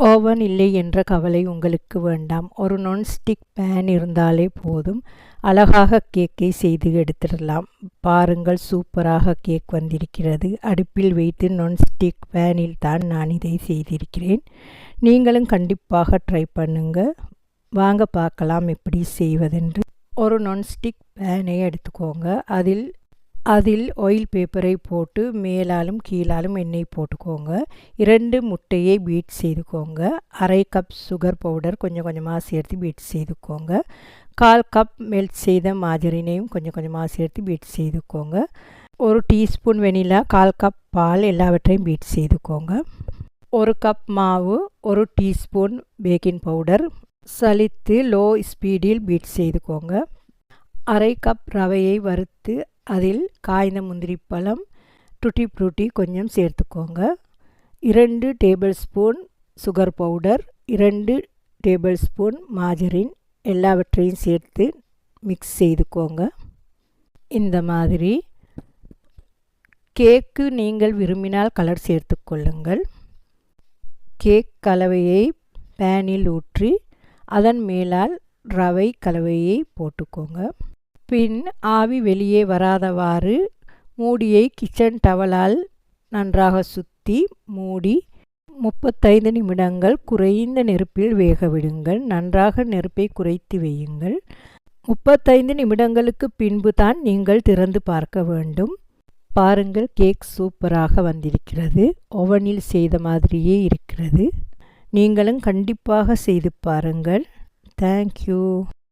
Oven இல்லை என்ற கவலை உங்களுக்கு வேண்டாம். ஒரு நான்ஸ்டிக் பேன் இருந்தாலே போதும். அழகாக கேக்கை செய்து எடுத்துடலாம். பாருங்கள் சூப்பராக கேக் வந்திருக்கிறது. அடுப்பில் வைத்து நான்ஸ்டிக் பேனில் தான் நான் இதை செய்திருக்கிறேன். நீங்களும் கண்டிப்பாக ட்ரை பண்ணுங்க. வாங்க பார்க்கலாம் எப்படி செய்வதென்று. ஒரு நான்ஸ்டிக் பேனை எடுத்துக்கோங்க. அதில் அதில் ஆயில் பேப்பரை போட்டு மேலாலும் கீழாலும் எண்ணெய் போட்டுக்கோங்க. இரண்டு முட்டையை பீட் செய்துக்கோங்க. அரை கப் சுகர் பவுடர் கொஞ்சம் கொஞ்சமாக சேர்த்து பீட் செய்துக்கோங்க. கால் கப் மெல்ட் செய்த மாஜரினையும் கொஞ்சம் கொஞ்சமாக சேர்த்து பீட் செய்துக்கோங்க. ஒரு டீஸ்பூன் வெனிலா கால் கப் பால் எல்லாவற்றையும் பீட் செய்துக்கோங்க. ஒரு கப் மாவு ஒரு டீஸ்பூன் பேக்கிங் பவுடர் சலித்து லோ ஸ்பீடில் பீட் செய்துக்கோங்க. அரை கப் ரவையை வறுத்து அதில் காய்ந்த முந்திரி பழம் டுட்டி ஃப்ரூட்டி கொஞ்சம் சேர்த்துக்கோங்க. இரண்டு டேபிள் ஸ்பூன் சுகர் பவுடர் இரண்டு டேபிள் ஸ்பூன் மாஜரின் எல்லாவற்றையும் சேர்த்து மிக்ஸ் செய்துக்கோங்க. இந்த மாதிரி கேக்கு நீங்கள் விரும்பினால் கலர் சேர்த்து கொள்ளுங்கள். கேக் கலவையை பேனில் ஊற்றி அதன் மேலால் ரவை கலவையை போட்டுக்கோங்க. பின் ஆவி வெளியே வராதவாறு மூடியை கிச்சன் டவலால் நன்றாக சுற்றி மூடி முப்பத்தைந்து நிமிடங்கள் குறைந்த நெருப்பில் வேக விடுங்கள். நன்றாக நெருப்பை குறைத்து வையுங்கள். முப்பத்தைந்து நிமிடங்களுக்கு பின்பு தான் நீங்கள் திறந்து பார்க்க வேண்டும். பாருங்கள் கேக் சூப்பராக வந்திருக்கிறது. ஓவனில் செய்த மாதிரியே இருக்கிறது. நீங்களும் கண்டிப்பாக செய்து பாருங்கள். தேங்க்யூ.